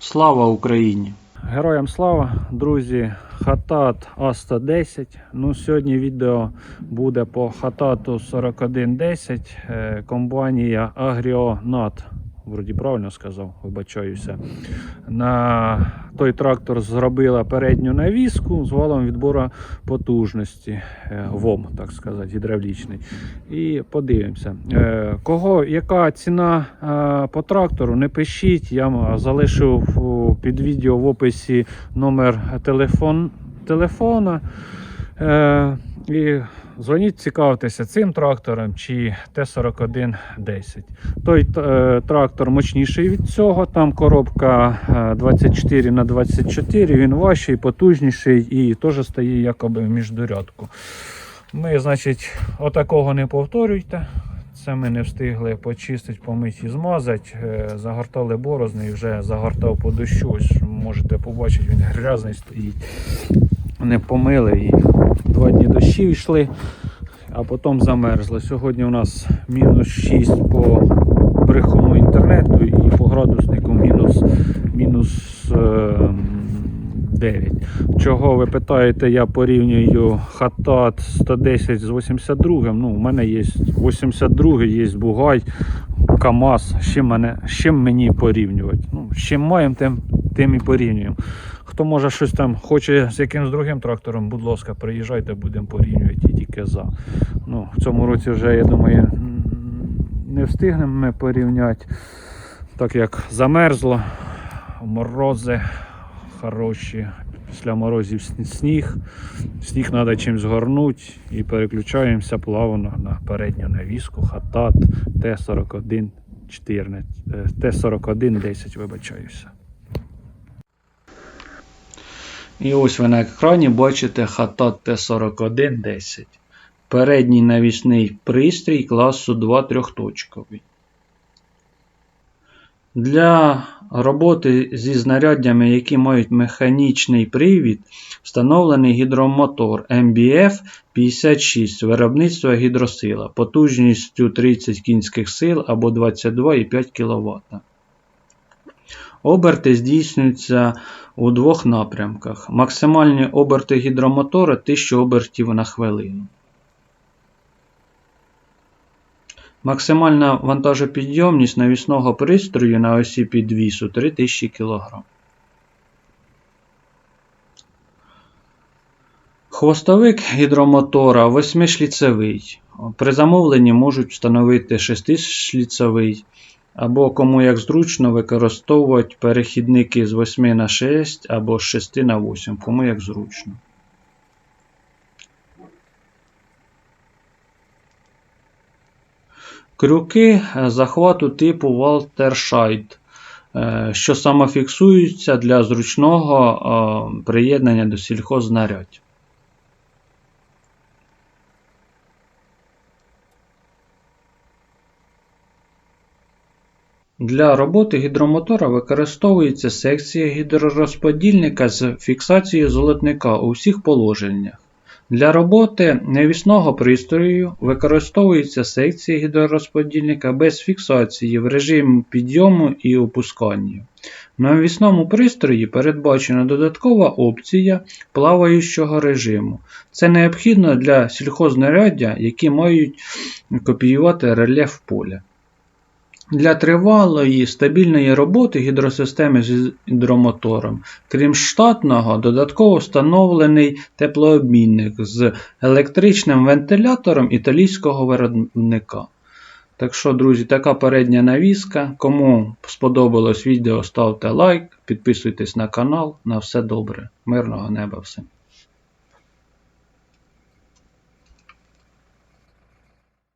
Слава Україні! Героям слава, друзі, Хатат А110. Ну, сьогодні відео буде по Хатату 4110, е, компанія Агріонат. Вроді правильно сказав, вибачаюся. На той трактор зробила передню навіску з валом відбору потужності, е, ВОМ, так сказати, гідравлічний. І подивимося. Е, Кого яка ціна е, по трактору, не пишіть. Я залишив під відео в описі номер телефон, телефона. І дзвоніть, цікавтеся цим трактором чи Т-4110. Той е, трактор мощніший від цього, там коробка е, 24 на 24 він важчий, потужніший і теж стає якоби в міждурядку. Ми, значить, отакого не повторюйте. Це ми не встигли почистити, помити і змазати. Е, Загортали борозни і вже загортав по дощу. Ось можете побачити, він грязний стоїть. Не помили і два дні дощі йшли, а потім замерзли. Сьогодні у нас мінус 6 по брехому інтернету і по градуснику мінус, мінус е, 9. Чого ви питаєте, я порівнюю Хатат 110 з 82. Ну, у мене є 82, є Бугай, КАМАЗ. З чим, з чим мені порівнювати? Ну, з чим маємо, тим, тим і порівнюємо. Хто може щось там хоче з якимсь другим трактором, будь ласка, приїжджайте, будемо порівнювати і тільки за. Ну, в цьому році вже, я думаю, не встигнемо ми порівняти, так як замерзло, морози хороші. Після морозів сніг. Сніг треба чимось згорнути і переключаємося плавно на передню навіску Хатат Т-41 14, е, Т-41 10, вибачаюся. І ось ви на екрані бачите Хатат Т41 10. Передній навісний пристрій класу 2 трьохточковий. Для роботи зі знаряддями, які мають механічний привід, встановлений гідромотор MBF 56 виробництва гідросила потужністю 30 кінських сил або 22,5 кВт. Оберти здійснюються у двох напрямках. Максимальні оберти гідромотора 1000 обертів на хвилину. Максимальна вантажопідйомність навісного пристрою на осі підвісу 3000 кг. Хвостовик гідромотора 8-шліцевий. При замовленні можуть встановити 6-шліцевий або кому як зручно використовувати перехідники з 8 на 6 або з 6 на 8, кому як зручно. Крюки е, захвату типу Walterscheid, е, що самофіксуються для зручного е, приєднання до сільхознарядь. Для роботи гідромотора використовується секція гідророзподільника з фіксацією золотника у всіх положеннях. Для роботи навісного пристрою використовується секція гідророзподільника без фіксації в режимі підйому і опускання. На навісному пристрої передбачена додаткова опція плаваючого режиму. Це необхідно для сільхознаряддя, які мають копіювати рельєф поля. Для тривалої стабільної роботи гідросистеми з гідромотором, крім штатного, додатково встановлений теплообмінник з електричним вентилятором італійського виробника. Так що, друзі, така передня навіска. Кому сподобалось відео, ставте лайк, підписуйтесь на канал. На все добре. Мирного неба всім.